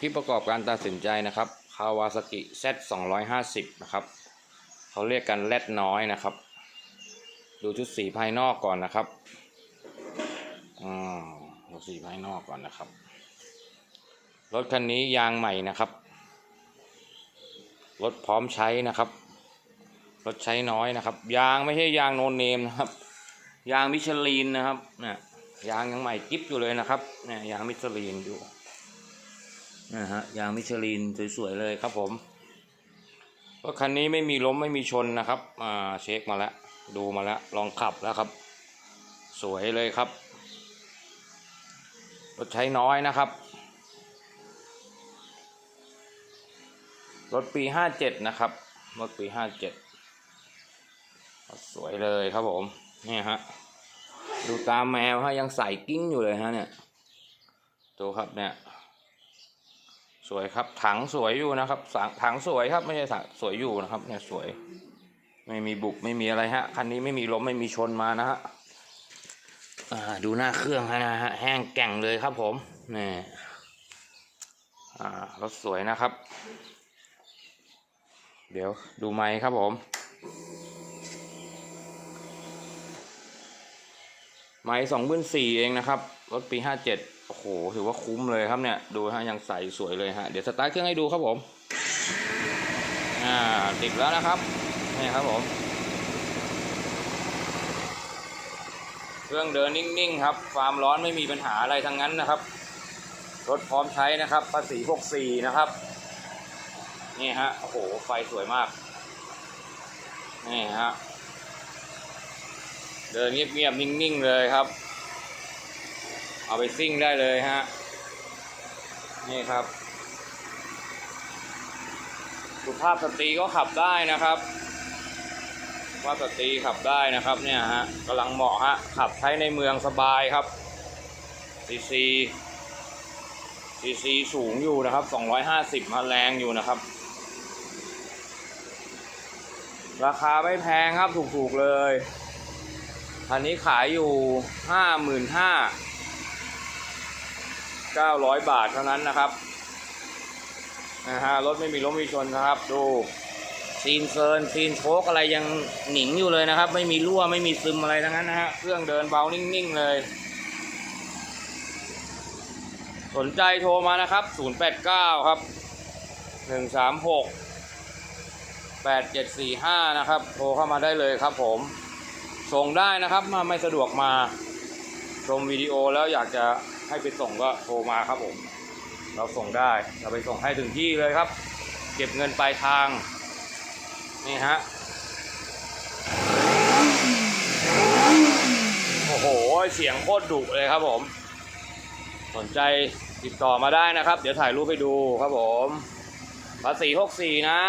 ที่ประกอบการตัดสินใจนะครับคาวาซากิ Z 250นะครับเขาเรียกกันแรดน้อยนะครับ ดูชุดสีภายนอกก่อนนะครับอืมดูสีภายนอกก่อนนะครับ รถคันนี้ยางใหม่นะครับ รถพร้อมใช้นะครับ รถใช้น้อยนะครับ ยางไม่ใช่ยางโนเนมนะครับ ยางมิชลินนะครับเนี่ยยางยังใหม่กิ๊บอยู่เลยนะครับเนี่ยยางมิชลินอยู่ นะฮะยางมิชลินสวยๆเลยครับผมรถคันนี้ไม่มีล้มไม่มีชนนะครับอ่าเช็คมาแล้วดูมาแล้วลองขับแล้วครับ สวยเลยครับรถใช้น้อยนะครับรถปีห้าเจ็ดนะครับรถปีห้าเจ็ดสวยเลยครับผมนี่ฮะดูตามแมวฮะยังใส่กิ้งอยู่เลยฮะเนี่ยดูครับเนี่ย สวยครับถังสวยอยู่นะครับสังถังสวยครับไม่ใช่ถังสวยอยู่นะครับ เนี่ยสวย ไม่มีบุบไม่มีอะไรฮะคันนี้ไม่มีล้มไม่มีชนมานะฮะดูหน้าเครื่องนะฮะแห้งแก่งเลยครับผมนี่อ่ารถสวยนะครับ เดี๋ยวดูไม้ครับผม ไม้สองพันสี่เองนะครับ รถปีห้าเจ็ดโอ้โห ถือว่าคุ้มเลยครับเนี่ย ดูฮะ ยังใสสวยเลยฮะ เดี๋ยวสตาร์ทเครื่องให้ดูครับผม อ่า ติดแล้วนะครับ นี่ครับผม เครื่องเดินนิ่งๆครับ ความร้อนไม่มีปัญหาอะไรทั้งนั้นนะครับ รถพร้อมใช้นะครับ ภาษีพวกสี่นะครับ นี่ฮะ โอ้โห ไฟสวยมาก นี่ฮะ เดินเงียบๆ นิ่งๆ เลยครับ เอาไปซิ่งได้เลยฮะ นี่ครับ สุภาพสตรีก็ขับได้นะครับสุภาสตรีขับได้นะครับเนี่ยฮะกำลังเหมาะฮะ ขับใช้ในเมืองสบายครับซีซีซีซีสูงอยู่นะครับ 250มาแรงอยู่นะครับ ราคาไม่แพงครับถูกๆเลย อันนี้ขายอยู่ห้าหมื่นห้าเก้าร้อยบาทเท่านั้นนะครับนะฮะรถไม่มีล้มมีชนนะครับ ดูซีนเซินซีนโชกอะไรยังหนิงอยู่เลยนะครับ ไม่มีรั่วไม่มีซึมอะไรทั้งนั้นนะฮะเครื่องเดินเบานิ่งๆเลย สนใจโทรมานะครับ 089 ครับ 136 8745 นะครับ โทรเข้ามาได้เลยครับผม ส่งได้นะครับมาไม่สะดวกมา ชมวิดีโอแล้วอยากจะ ให้ไปส่งก็โทรมาครับผม เราส่งได้เราไปส่งให้ถึงที่เลยครับ เก็บเงินปลายทาง นี่ฮะ โอ้โห เสียงโคตรดุเลยครับผม สนใจติดต่อมาได้นะครับ เดี๋ยวถ่ายรูปให้ดูครับผมภาษี64 นะ